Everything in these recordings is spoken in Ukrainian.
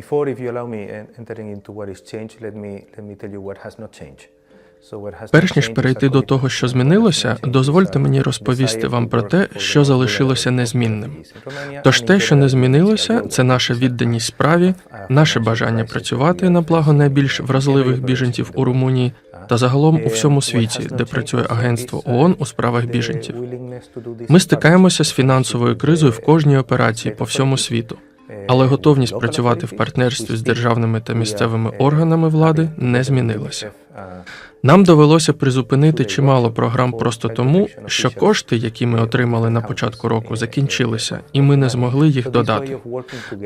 before, if you allow me entering into what is changed, let me let me tell you what has not changed. Перш ніж перейти до того, що змінилося, дозвольте мені розповісти вам про те, що залишилося незмінним. Тож те, що не змінилося, це наша відданість справі, наше бажання працювати на благо найбільш вразливих біженців у Румунії та загалом у всьому світі, де працює агентство ООН у справах біженців. Ми стикаємося з фінансовою кризою в кожній операції по всьому світу, але готовність працювати в партнерстві з державними та місцевими органами влади не змінилася. Нам довелося призупинити чимало програм просто тому, що кошти, які ми отримали на початку року, закінчилися, і ми не змогли їх додати.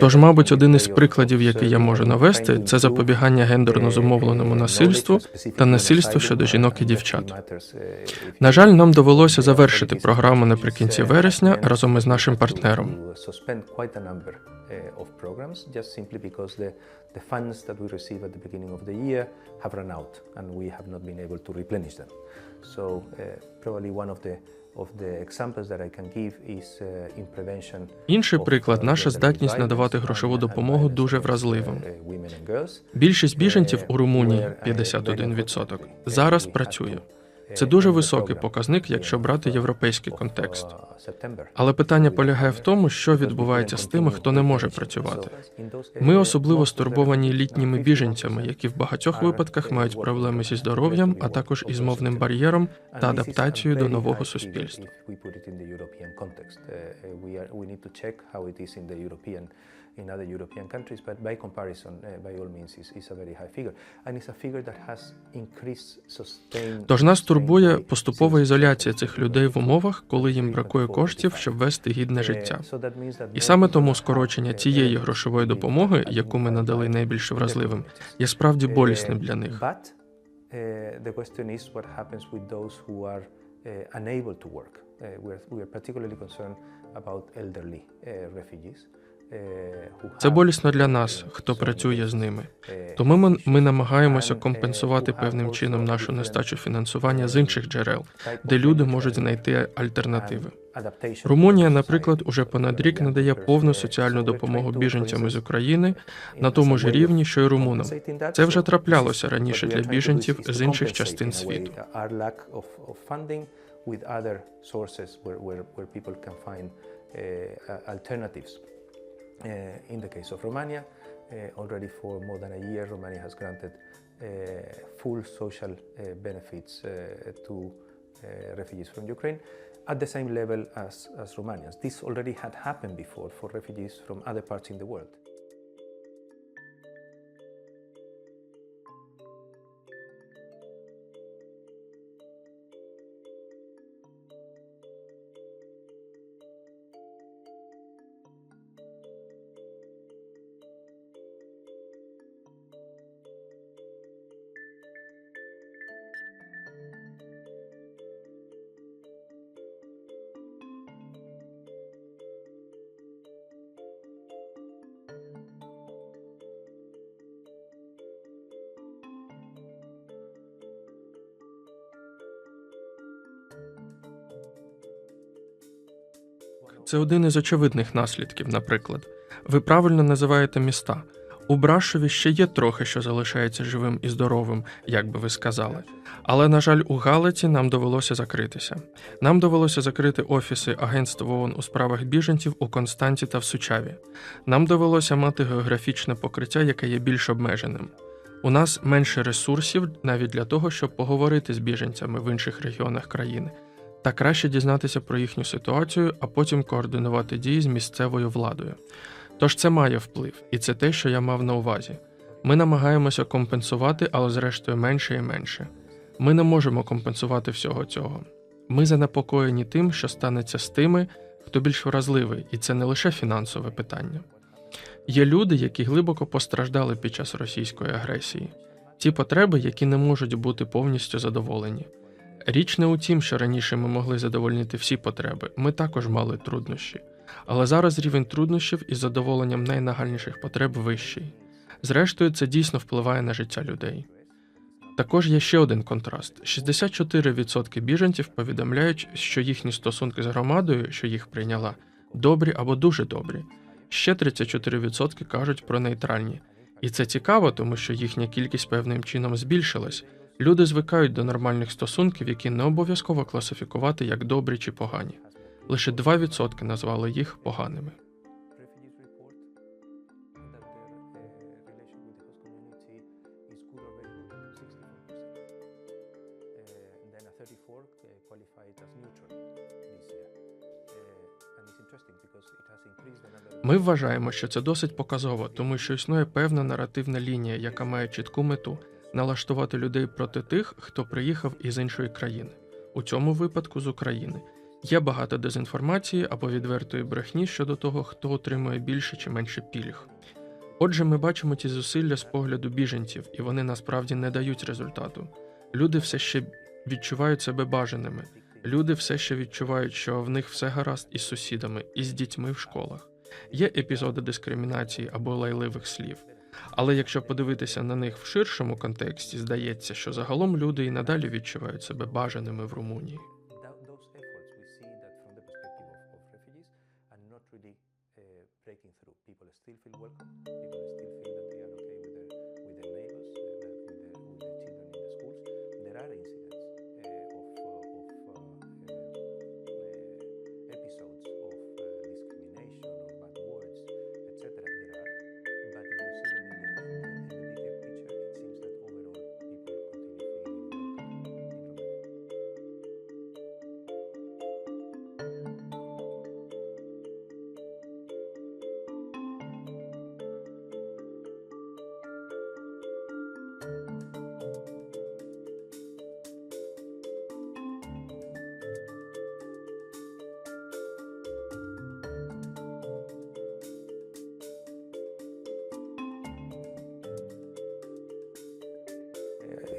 Тож, мабуть, один із прикладів, який я можу навести, це запобігання гендерно зумовленому насильству та насильству щодо жінок і дівчат. На жаль, нам довелося завершити програму наприкінці вересня разом із нашим партнером. The, funds that we receive at the beginning of the year have run out and we have not been able to replenish them. So uh, probably one of the uh, Інший приклад uh, наша здатність надавати грошову допомогу дуже вразливим. uh. Більшість біженців у Румунії uh, 51%, зараз працює. Це дуже високий показник, якщо брати європейський контекст. Але питання полягає в тому, що відбувається з тими, хто не може працювати. Ми особливо стурбовані літніми біженцями, які в багатьох випадках мають проблеми зі здоров'ям, а також із мовним бар'єром та адаптацією до нового суспільства. In. Uh, uh, other European countries, but by comparison, uh, by all means, is, is a very high figure. And it's a figure that has increased sustained. Тож нас турбує поступова ізоляція цих людей в умовах, коли їм бракує коштів, щоб вести гідне Uh, життя. І саме тому скорочення uh, цієї грошової допомоги, яку ми надали найбільш вразливим, є справді Uh, болісним для них. Uh, the question is what happens with those who are uh, unable to work. Uh, we, are, particularly concerned about elderly uh, refugees. Uh, Це болісно для uh, нас, хто працює з ними. uh, Тому ми, ми намагаємося uh, компенсувати певним чином нашу нестачу uh, фінансування з інших джерел, де люди можуть знайти альтернативи. Румунія, наприклад, уже понад рік надає повну uh, соціальну допомогу біженцям із України на тому ж рівні, що й румунам. Це вже траплялося раніше для біженців з інших частин світу. Where, people can find uh, alternatives. Uh, in the case of Romania, uh, already for more than a year, Romania has granted uh, full social benefits to refugees from Ukraine at the same level as, as Romanians. This already had happened before for refugees from other parts in the world. Це один із очевидних наслідків, наприклад. Ви правильно називаєте міста. У Брашові ще є трохи, що залишається живим і здоровим, як би ви сказали. Але, на жаль, у Галиці нам довелося закритися. Нам довелося закрити офіси Агентства ООН у справах біженців у Константі та в Сучаві. Нам довелося мати географічне покриття, яке є більш обмеженим. У нас менше ресурсів навіть для того, щоб поговорити з біженцями в інших регіонах країни та краще дізнатися про їхню ситуацію, а потім координувати дії з місцевою владою. Тож це має вплив, і це те, що я мав на увазі. Ми намагаємося компенсувати, але зрештою менше і менше. Ми не можемо компенсувати всього цього. Ми занепокоєні тим, що станеться з тими, хто більш вразливий, і це не лише фінансове питання. Є люди, які глибоко постраждали під час російської агресії, ті потреби, які не можуть бути повністю задоволені. Річ не у тім, що раніше ми могли задовольнити всі потреби, ми також мали труднощі. Але зараз рівень труднощів із задоволенням найнагальніших потреб вищий. Зрештою, це дійсно впливає на життя людей. Також є ще один контраст: 64% біженців повідомляють, що їхні стосунки з громадою, що їх прийняла, добрі або дуже добрі. Ще 34% кажуть про нейтральні. І це цікаво, тому що їхня кількість певним чином збільшилась. Люди звикають до нормальних стосунків, які не обов'язково класифікувати як добрі чи погані. Лише 2% назвали їх поганими. refugees report that their relation with the host community is good or very good, 64%. Then a 34 qualify it as neutral this year. And it's interesting because it has increased the number of Ми вважаємо, що це досить показово, тому що існує певна наративна лінія, яка має чітку мету налаштувати людей проти тих, хто приїхав із іншої країни, у цьому випадку з України. Є багато дезінформації або відвертої брехні щодо того, хто отримує більше чи менше пільг. Отже, ми бачимо ці зусилля з погляду біженців, і вони насправді не дають результату. Люди все ще відчувають себе бажаними. Люди все ще відчувають, що в них все гаразд із сусідами, і з дітьми в школах. Є епізоди дискримінації або лайливих слів. Але якщо подивитися на них в ширшому контексті, здається, що загалом люди і надалі відчувають себе бажаними в Румунії.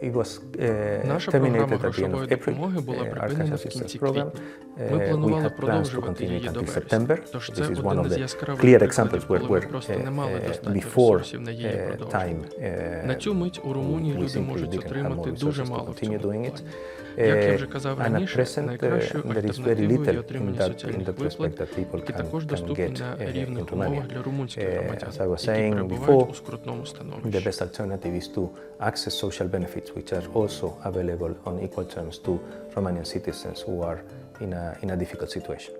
It was uh, Наша terminated програма at the end грошової of April. допомоги була uh, припинена Arkansas в кінці Assistance Program. квітня. Uh, Ми we планували had plans to продовжувати continue її it до until вересня. September. Тож This це is one один of із the яскравих clear прикладів, examples коли where, ми where просто не мали uh, достатньо before ресурсів на її uh, продовження. time uh, На цю мить у Румунії we люди simply можуть didn't have отримати more дуже resources to мало в continue цьому doing it. плані. Як я вже Uh, казав and at раніше, present, uh, найкращою there is very альтернативою little є in отримання that, in соціальних that виплат, respect that people які can, також can доступні get на uh, in рівних Romania. умовах для румунських Uh, громадян, as I was які saying перебувають before, у скрутному The становищі. best alternative is to access social benefits, which are also available on equal terms to Romanian citizens who are in a, in a difficult situation.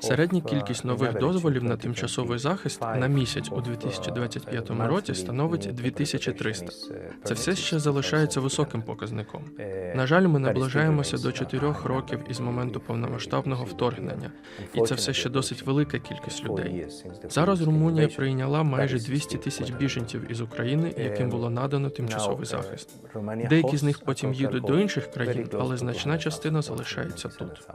Середня uh, кількість нових дозволів на тимчасовий захист на місяць у of, uh, 2025 monthly році становить new 2300. protection uh, Це все ще залишається високим показником. На жаль, ми наближаємося до a 4 років із моменту повномасштабного вторгнення, і це все ще досить велика кількість людей. Зараз Румунія прийняла майже That 200 тисяч біженців із України, яким було надано тимчасовий захист. Деякі з них потім їдуть до інших країн, але значна частина залишається тут.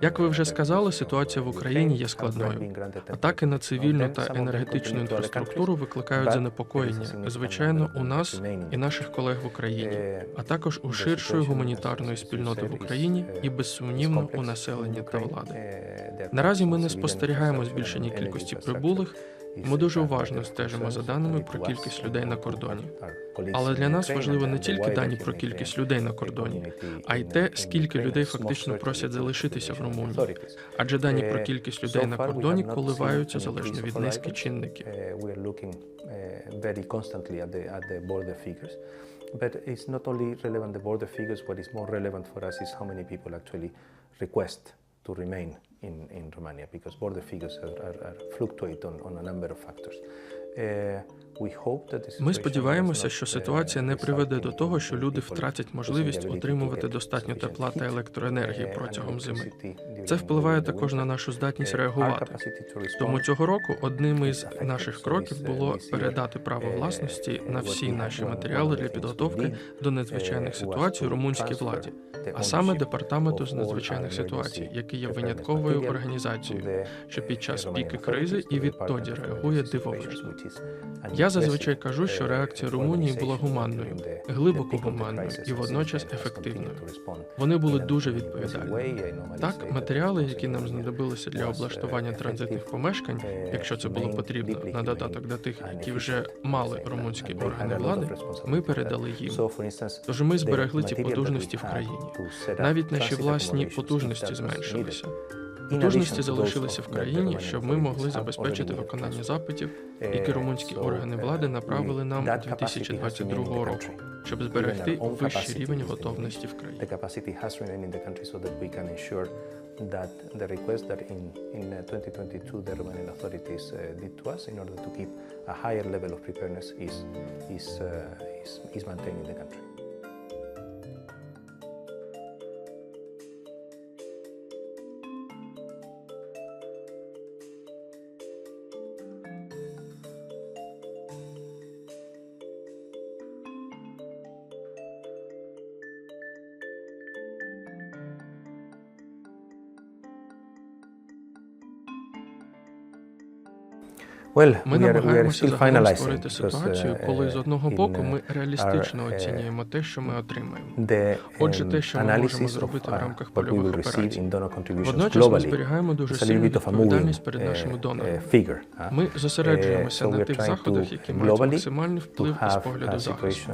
Як ви вже сказали, ситуація в Україні є складною. Атаки на цивільну та енергетичну інфраструктуру викликають занепокоєння, звичайно, у нас і наших колег в Україні, а також у ширшої гуманітарної спільноти в Україні і безсумнівно у населення та влади. Наразі ми не спостерігаємо збільшення кількості прибулих. Ми дуже уважно стежимо за даними про кількість людей на кордоні. Але для нас важливо не тільки дані про кількість людей на кордоні, а й те, скільки людей фактично просять залишитися в Румунії. Адже дані про кількість людей на кордоні коливаються залежно від низки чинників. But it's not only relevant the border figures. What is more relevant for us is how many people actually request to remain in, in Romania, because border figures are, are, are fluctuate on, on a number of factors. Uh, Ми сподіваємося, що uh, ситуація не приведе до того, що люди втратять можливість отримувати достатньо тепла та електроенергії протягом зими. Це впливає також на нашу здатність Uh, реагувати. Тому цього року одним із наших кроків uh, було передати право власності на всі наші матеріали для підготовки до надзвичайних ситуацій румунській владі, а саме департаменту з надзвичайних ситуацій, який є винятковою організацією, що під час піки кризи і відтоді реагує дивовижно. Я зазвичай кажу, що uh, реакція Румунії була гуманною, глибоко гуманною і водночас ефективною. Вони були дуже відповідальні. Так, матеріали, які нам знадобилися для uh, облаштування транзитних помешкань, uh, якщо це було потрібно, на додаток до тих, які вже мали румунські органи влади, ми передали їм. Тож ми зберегли we потужності в країні. Навіть наші власні потужності зменшилися. Потужності залишилися в країні, щоб ми могли забезпечити виконання запитів, Uh, які румунські органи uh, влади направили нам that у capacity has remained in 2022 the року, щоб зберегти вищий рівень готовності в країні. that the request that in, in uh, 2022 the Romanian authorities uh, did to us in order to keep a higher level of preparedness is, is, uh, is, is maintained in the country. Ми намагаємося загалом створити ситуацію, коли з одного боку uh, ми реалістично uh, оцінюємо те, що ми отримаємо. Отже, те, що ми можемо зробити в рамках польових операцій. Водночас ми зберігаємо дуже сильну відповідальність перед нашими донорами. Ми зосереджуємося Uh, на тих заходах, які мають максимальний вплив із погляду захисту.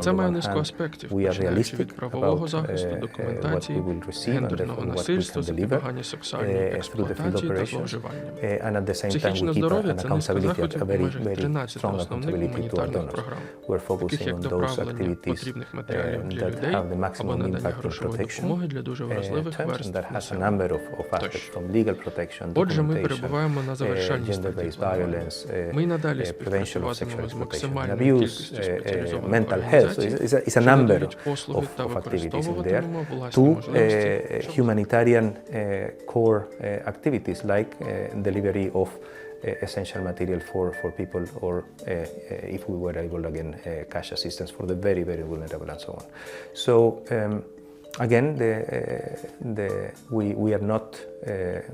Це має низку аспектів, починаючи від правового захисту, документації, гендерного насильства, запобігання сексуальної field експлуатації та зловживання. Психічне здоров'я це низка accountability, a заходів у very, межах very 13 strong основних accountability to our гуманітарних donors. програм, We're таких focusing як on those доправлення activities потрібних матеріалів uh, для that людей have the або maximum надання impact on грошової protection допомоги для дуже uh, вразливих terms, and верств that has a населення. number of, of aspects Тощо. from legal protection, Отже, ми documentation, перебуваємо на uh, завершальній стадії gender-based планування. violence, uh, Ми й надалі uh, prevention of співпрацюватимемо sexual з exploitation and максимальною abuse, кількістю uh, uh, спеціалізованих mental health. So організацій, it's, it's a, it's a що number надають послуги of, та of activities in there використовуватимемо власні to можливості, uh, щоб humanitarian uh, core uh, activities like uh, delivery of uh, essential material for, for people or uh, uh, if we were able again uh, cash assistance for the very very vulnerable and so on so um, again the, the, we, we are not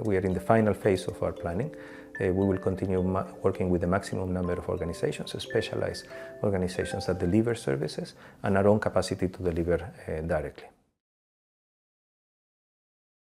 we are in the final phase of our planning Uh, we will continue working with the maximum number of organizations, specialized organizations that deliver services, and our own capacity to deliver uh, directly.